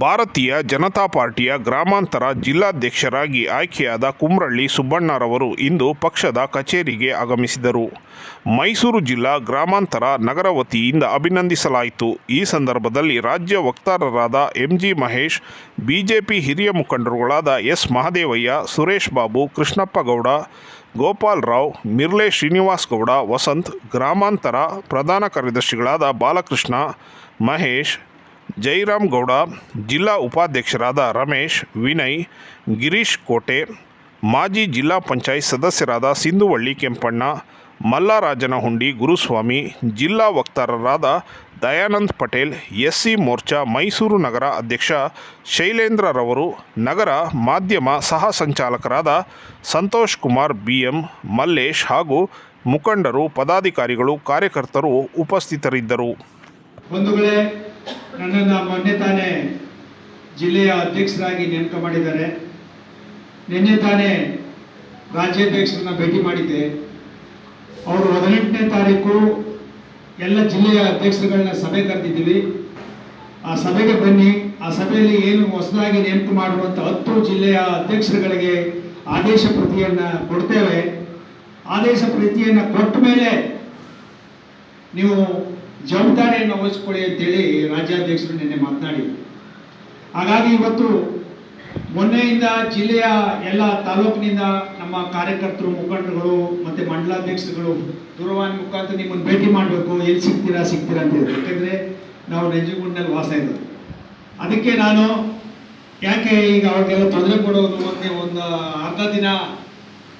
ಭಾರತೀಯ ಜನತಾ ಪಾರ್ಟಿಯ ಗ್ರಾಮಾಂತರ ಜಿಲ್ಲಾಧ್ಯಕ್ಷರಾಗಿ ಆಯ್ಕೆಯಾದ ಕುಮ್ರಳ್ಳಿ ಸುಬ್ಬಣ್ಣರವರು ಇಂದು ಪಕ್ಷದ ಕಚೇರಿಗೆ ಆಗಮಿಸಿದರು. ಮೈಸೂರು ಜಿಲ್ಲಾ ಗ್ರಾಮಾಂತರ ನಗರ ವತಿಯಿಂದ ಅಭಿನಂದಿಸಲಾಯಿತು. ಈ ಸಂದರ್ಭದಲ್ಲಿ ರಾಜ್ಯ ವಕ್ತಾರರಾದ ಎಂಜಿ ಮಹೇಶ್, ಬಿಜೆಪಿ ಹಿರಿಯ ಮುಖಂಡರುಗಳಾದ ಎಸ್ ಮಹದೇವಯ್ಯ, ಸುರೇಶ್ ಬಾಬು, ಕೃಷ್ಣಪ್ಪ ಗೌಡ, ಗೋಪಾಲ್ ರಾವ್, ಮಿರ್ಲೆ ಶ್ರೀನಿವಾಸ್ ಗೌಡ, ವಸಂತ್, ಗ್ರಾಮಾಂತರ ಪ್ರಧಾನ ಕಾರ್ಯದರ್ಶಿಗಳಾದ ಬಾಲಕೃಷ್ಣ, ಮಹೇಶ್ ಜೈರಾಮ್ ಗೌಡ, ಜಿಲ್ಲಾ ಉಪಾಧ್ಯಕ್ಷರಾದ ರಮೇಶ್, ವಿನಯ್, ಗಿರೀಶ್ ಕೋಟೆ, ಮಾಜಿ ಜಿಲ್ಲಾ ಪಂಚಾಯತ್ ಸದಸ್ಯರಾದ ಸಿಂಧುವಳ್ಳಿ ಕೆಂಪಣ್ಣ, ಮಲ್ಲಾರಾಜನಹುಂಡಿ ಗುರುಸ್ವಾಮಿ, ಜಿಲ್ಲಾ ವಕ್ತಾರರಾದ ದಯಾನಂದ್ ಪಟೇಲ್, ಎಸ್ಸಿ ಮೋರ್ಚಾ ಮೈಸೂರು ನಗರ ಅಧ್ಯಕ್ಷ ಶೈಲೇಂದ್ರರವರು ನಗರ ಮಾಧ್ಯಮ ಸಹ ಸಂಚಾಲಕರಾದ ಸಂತೋಷ್ ಕುಮಾರ್ ಬಿಎಂ, ಮಲ್ಲೇಶ್ ಹಾಗೂ ಮುಖಂಡರು, ಪದಾಧಿಕಾರಿಗಳು, ಕಾರ್ಯಕರ್ತರು ಉಪಸ್ಥಿತರಿದ್ದರು. ನನ್ನನ್ನು ಮೊನ್ನೆ ತಾನೇ ಜಿಲ್ಲೆಯ ಅಧ್ಯಕ್ಷರಾಗಿ ನೇಮಕ ಮಾಡಿದ್ದಾರೆ. ನಿನ್ನೆ ತಾನೇ ರಾಜ್ಯಾಧ್ಯಕ್ಷರನ್ನ ಭೇಟಿ ಮಾಡಿದ್ದೆ. ಅವರು ಹದಿನೆಂಟನೇ ತಾರೀಕು ಎಲ್ಲ ಜಿಲ್ಲೆಯ ಅಧ್ಯಕ್ಷರುಗಳನ್ನ ಸಭೆ ಕರೆದಿದ್ದೀವಿ. ಆ ಸಭೆಗೆ ಬನ್ನಿ, ಆ ಸಭೆಯಲ್ಲಿ ಏನು ಹೊಸದಾಗಿ ನೇಮಕ ಮಾಡುವಂಥ ಹತ್ತು ಜಿಲ್ಲೆಯ ಅಧ್ಯಕ್ಷರುಗಳಿಗೆ ಆದೇಶ ಪ್ರತಿಯನ್ನು ಕೊಡ್ತೇವೆ. ಆದೇಶ ಪ್ರತಿಯನ್ನು ಕೊಟ್ಟ ಮೇಲೆ ನೀವು ಜವಾಬ್ದಾರಿಯನ್ನು ವಹಿಸ್ಕೊಳ್ಳಿ ಅಂತೇಳಿ ರಾಜ್ಯಾಧ್ಯಕ್ಷರು ನಿನ್ನೆ ಮಾತನಾಡಿ ಹಾಗಾಗಿ ಇವತ್ತು ಮೊನ್ನೆಯಿಂದ ಜಿಲ್ಲೆಯ ಎಲ್ಲ ತಾಲೂಕಿನಿಂದ ನಮ್ಮ ಕಾರ್ಯಕರ್ತರು, ಮುಖಂಡರುಗಳು ಮತ್ತು ಮಂಡಲಾಧ್ಯಕ್ಷರುಗಳು ದೂರವಾಣಿ ಮುಖಾಂತರ ನಿಮ್ಮನ್ನು ಭೇಟಿ ಮಾಡಬೇಕು. ಎಲ್ಲಿ ಸಿಗ್ತೀರಾ ಸಿಗ್ತೀರಾ ಅಂತ ಯಾಕೆಂದರೆ ನಾವು ನಂಜನಗೂಡಿನಲ್ಲಿ ವಾಸ ಇರೋದು. ಅದಕ್ಕೆ ನಾನು ಯಾಕೆ ಈಗ ಅವ್ರಿಗೆಲ್ಲ ತೊಂದರೆ ಕೊಡೋದು ಒಂದೇ ಒಂದು ಅರ್ಧ ದಿನ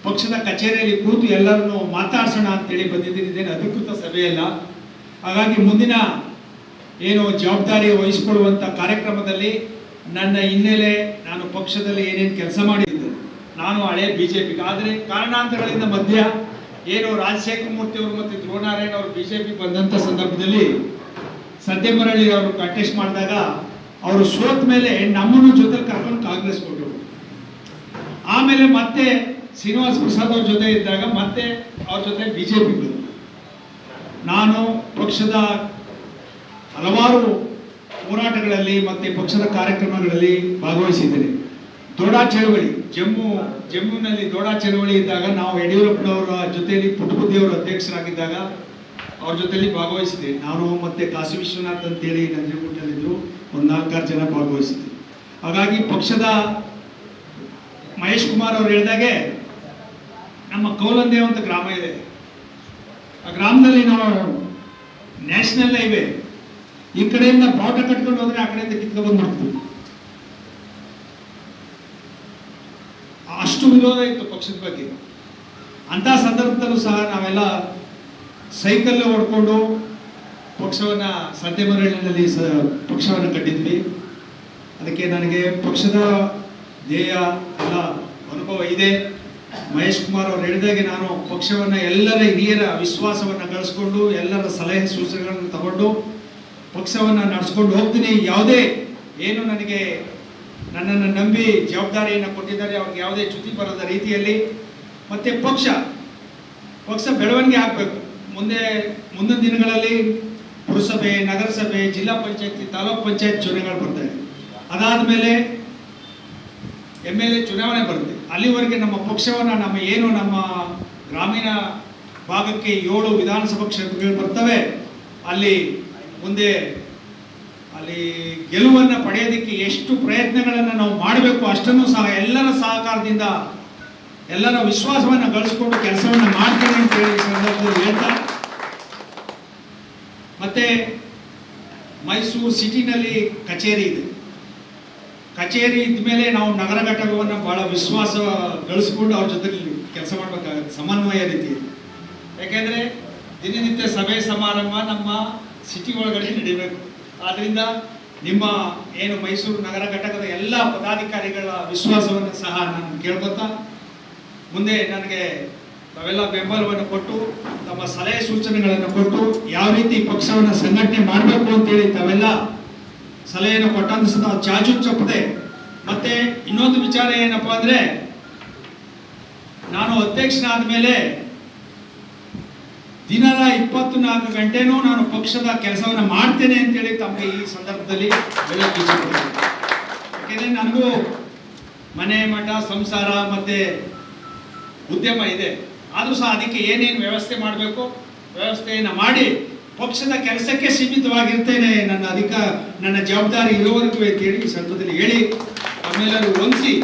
ಪಕ್ಷದ ಕಚೇರಿಯಲ್ಲಿ ಕೂತು ಎಲ್ಲರನ್ನು ಮಾತಾಡ್ಸೋಣ ಅಂತೇಳಿ ಬಂದಿದ್ದೀನಿ. ಇದೇನು ಅಧಿಕೃತ ಸಭೆಯಲ್ಲ ಹಾಗಾಗಿ ಮುಂದಿನ ಏನು ಜವಾಬ್ದಾರಿ ವಹಿಸಿಕೊಳ್ಳುವಂಥ ಕಾರ್ಯಕ್ರಮದಲ್ಲಿ ನನ್ನ ಹಿನ್ನೆಲೆ ನಾನು ಪಕ್ಷದಲ್ಲಿ ಏನೇನು ಕೆಲಸ ಮಾಡಿದ್ದೆ, ನಾನು ಹಳೆ ಬಿ ಜೆ ಪಿಗೆ ಆದರೆ ಕಾರಣಾಂತರಗಳಿಂದ ಮಧ್ಯ ಏನು ರಾಜಶೇಖರ ಮೂರ್ತಿ ಅವರು ಮತ್ತು ಧ್ರುವನಾರಾಯಣ ಅವರು ಬಿ ಜೆ ಪಿ ಬಂದಂಥ ಸಂದರ್ಭದಲ್ಲಿ ಸತ್ಯಮರಳ್ಳಿ ಅವರು ಕಂಟೆಸ್ಟ್ ಮಾಡಿದಾಗ ಅವರು ಸೋತ ಮೇಲೆ ನಮ್ಮನ್ನು ಜೊತೆ ಕರ್ಕೊಂಡು ಕಾಂಗ್ರೆಸ್ ಕೊಟ್ಟರು. ಆಮೇಲೆ ಮತ್ತೆ ಶ್ರೀನಿವಾಸ್ ಪ್ರಸಾದ್ ಅವ್ರ ಜೊತೆ ಇದ್ದಾಗ ಮತ್ತೆ ಅವ್ರ ಜೊತೆ ಬಿ ಜೆ ಪಿ ಬಂದರು ನಾನು ಪಕ್ಷದ ಹಲವಾರು ಹೋರಾಟಗಳಲ್ಲಿ ಮತ್ತು ಪಕ್ಷದ ಕಾರ್ಯಕ್ರಮಗಳಲ್ಲಿ ಭಾಗವಹಿಸಿದ್ದೇನೆ. ದೊಡ ಚಳವಳಿ, ಜಮ್ಮು ಜಮ್ಮುನಲ್ಲಿ ದೊಡ ಚಳವಳಿ ಇದ್ದಾಗ ನಾವು ಯಡಿಯೂರಪ್ಪನವರ ಜೊತೆಯಲ್ಲಿ ಪುಟ್ಟಬುದ್ಧಿಯವರ ಅಧ್ಯಕ್ಷರಾಗಿದ್ದಾಗ ಅವ್ರ ಜೊತೆಯಲ್ಲಿ ಭಾಗವಹಿಸಿದೆ ನಾನು ಮತ್ತೆ ಕಾಶಿ ವಿಶ್ವನಾಥ್ ಅಂತೇಳಿ ನಂಜನಗೂಡಿನಲ್ಲಿದ್ದರು ಒಂದು ನಾಲ್ಕಾರು ಜನ ಭಾಗವಹಿಸಿದ್ದೆ. ಹಾಗಾಗಿ ಪಕ್ಷದ ಮಹೇಶ್ ಕುಮಾರ್ ಅವರು ಹೇಳಿದಾಗೆ ನಮ್ಮ ಕೌಲಂದೇವಂತ ಅಂತ ಗ್ರಾಮ ಇದೆ. ಗ್ರಾಮದಲ್ಲಿ ನಾವು ನ್ಯಾಷನಲ್ ಹೈವೇ ಈ ಕಡೆಯಿಂದ ಬಾಟ ಕಟ್ಕೊಂಡು ಹೋದ್ರೆ ಆ ಕಡೆಯಿಂದ ಕಿತ್ಕೊಂಡು ಬಂದ್ಬಿಡ್ತೀವಿ. ಅಷ್ಟು ವಿರೋಧ ಇತ್ತು ಪಕ್ಷದ ಬಗ್ಗೆ. ಅಂತ ಸಂದರ್ಭದಲ್ಲೂ ಸಹ ನಾವೆಲ್ಲ ಸೈಕಲ್ ಹೊಡ್ಕೊಂಡು ಪಕ್ಷವನ್ನ ಮರಳಿನಲ್ಲಿ ಸ ಪಕ್ಷವನ್ನು ಕಟ್ಟಿದ್ವಿ. ಅದಕ್ಕೆ ನನಗೆ ಪಕ್ಷದ ಧ್ಯೇಯ, ಎಲ್ಲ ಅನುಭವ ಇದೆ. ಮಹೇಶ್ ಕುಮಾರ್ ಅವರು ಹೇಳಿದಾಗೆ ನಾನು ಪಕ್ಷವನ್ನು ಎಲ್ಲರ ಹಿರಿಯರ ವಿಶ್ವಾಸವನ್ನು ಗಳಿಸ್ಕೊಂಡು ಎಲ್ಲರ ಸಲಹೆ ಸೂಚನೆಗಳನ್ನು ತಗೊಂಡು ಪಕ್ಷವನ್ನು ನಡೆಸ್ಕೊಂಡು ಹೋಗ್ತೀನಿ. ಯಾವುದೇ ಏನು ನನಗೆ ನನ್ನನ್ನು ನಂಬಿ ಜವಾಬ್ದಾರಿಯನ್ನು ಕೊಟ್ಟಿದ್ದಾರೆ, ಅವ್ರಿಗೆ ಯಾವುದೇ ಚ್ಯುತಿ ಬರದ ರೀತಿಯಲ್ಲಿ ಮತ್ತೆ ಪಕ್ಷ ಪಕ್ಷ ಬೆಳವಣಿಗೆ ಆಗಬೇಕು. ಮುಂದೆ, ಮುಂದಿನ ದಿನಗಳಲ್ಲಿ ಪುರಸಭೆ, ನಗರಸಭೆ, ಜಿಲ್ಲಾ ಪಂಚಾಯತಿ, ತಾಲೂಕ್ ಪಂಚಾಯತ್ ಚುನಾವಣೆಗಳು ಬರ್ತವೆ ಅದಾದ ಮೇಲೆ ಎಂ ಎಲ್ ಎ ಚುನಾವಣೆ ಬರುತ್ತೆ. ಅಲ್ಲಿವರೆಗೆ ನಮ್ಮ ಪಕ್ಷವನ್ನು, ನಮ್ಮ ಏನು ನಮ್ಮ ಗ್ರಾಮೀಣ ಭಾಗಕ್ಕೆ ಏಳು ವಿಧಾನಸಭಾ ಕ್ಷೇತ್ರಗಳು ಬರ್ತವೆ, ಅಲ್ಲಿ ಮುಂದೆ ಅಲ್ಲಿ ಗೆಲುವನ್ನು ಪಡೆಯೋದಕ್ಕೆ ಎಷ್ಟು ಪ್ರಯತ್ನಗಳನ್ನು ನಾವು ಮಾಡಬೇಕು ಅಷ್ಟನ್ನು ಸಹ ಎಲ್ಲರ ಸಹಕಾರದಿಂದ, ಎಲ್ಲರ ವಿಶ್ವಾಸವನ್ನು ಗಳಿಸ್ಕೊಂಡು ಕೆಲಸವನ್ನು ಮಾಡ್ತೇನೆ ಅಂತ ಹೇಳಿ ಸಂದರ್ಭದಲ್ಲಿ ಹೇಳ್ತಾ. ಮತ್ತೆ ಮೈಸೂರು ಸಿಟಿನಲ್ಲಿ ಕಚೇರಿ ಇದೆ. ಕಚೇರಿ ಇದ್ಮೇಲೆ ನಾವು ನಗರ ಘಟಕವನ್ನು ಬಹಳ ವಿಶ್ವಾಸ ಗಳಿಸ್ಕೊಂಡು ಅವ್ರ ಜೊತೆ ಕೆಲಸ ಮಾಡಬೇಕಾಗುತ್ತೆ, ಸಮನ್ವಯ ರೀತಿ. ಯಾಕೆಂದರೆ ದಿನನಿತ್ಯ ಸಭೆ ಸಮಾರಂಭ ನಮ್ಮ ಸಿಟಿ ಒಳಗಡೆ ನಡೀಬೇಕು. ಆದ್ದರಿಂದ ನಿಮ್ಮ ಏನು ಮೈಸೂರು ನಗರ ಘಟಕದ ಎಲ್ಲ ಪದಾಧಿಕಾರಿಗಳ ವಿಶ್ವಾಸವನ್ನು ಸಹ ನಾನು ಕೇಳ್ಕೊತಾ ಮುಂದೆ ನನಗೆ ತಾವೆಲ್ಲ ಬೆಂಬಲವನ್ನು ಕೊಟ್ಟು, ತಮ್ಮ ಸಲಹೆ ಸೂಚನೆಗಳನ್ನು ಕೊಟ್ಟು, ಯಾವ ರೀತಿ ಪಕ್ಷವನ್ನು ಸಂಘಟನೆ ಮಾಡಬೇಕು ಅಂತೇಳಿ ತಾವೆಲ್ಲ ಸಲಹೆಯನ್ನು ಕೊಟ್ಟಂತ ಸಹ ಚಾಚು ಚಪ್ಪದೆ. ಮತ್ತೆ ಇನ್ನೊಂದು ವಿಚಾರ ಏನಪ್ಪ ಅಂದ್ರೆ, ನಾನು ಅಧ್ಯಕ್ಷನಾದ ಮೇಲೆ ದಿನದ ಇಪ್ಪತ್ನಾಲ್ಕು ಗಂಟೆನೂ ನಾನು ಪಕ್ಷದ ಕೆಲಸವನ್ನು ಮಾಡ್ತೇನೆ ಅಂತೇಳಿ ತಮಗೆ ಈ ಸಂದರ್ಭದಲ್ಲಿ ಯಾಕೆಂದರೆ ನನಗೂ ಮನೆ ಮಠ, ಸಂಸಾರ ಮತ್ತೆ ಉದ್ಯಮ ಇದೆ. ಆದರೂ ಸಹ ಅದಕ್ಕೆ ಏನೇನು ವ್ಯವಸ್ಥೆ ಮಾಡಬೇಕು, ವ್ಯವಸ್ಥೆಯನ್ನು ಮಾಡಿ ಪಕ್ಷದ ಕೆಲಸಕ್ಕೆ ಸೀಮಿತವಾಗಿರ್ತೇನೆ. ನನ್ನ ಅಧಿಕ ನನ್ನ ಜವಾಬ್ದಾರಿ ಇರೋವರೆಗೂ ಅಂತೇಳಿ ಈ ಸಂದರ್ಭದಲ್ಲಿ ಹೇಳಿ. ತಮ್ಮೆಲ್ಲರೂ ಹೊಂದಿಸಿ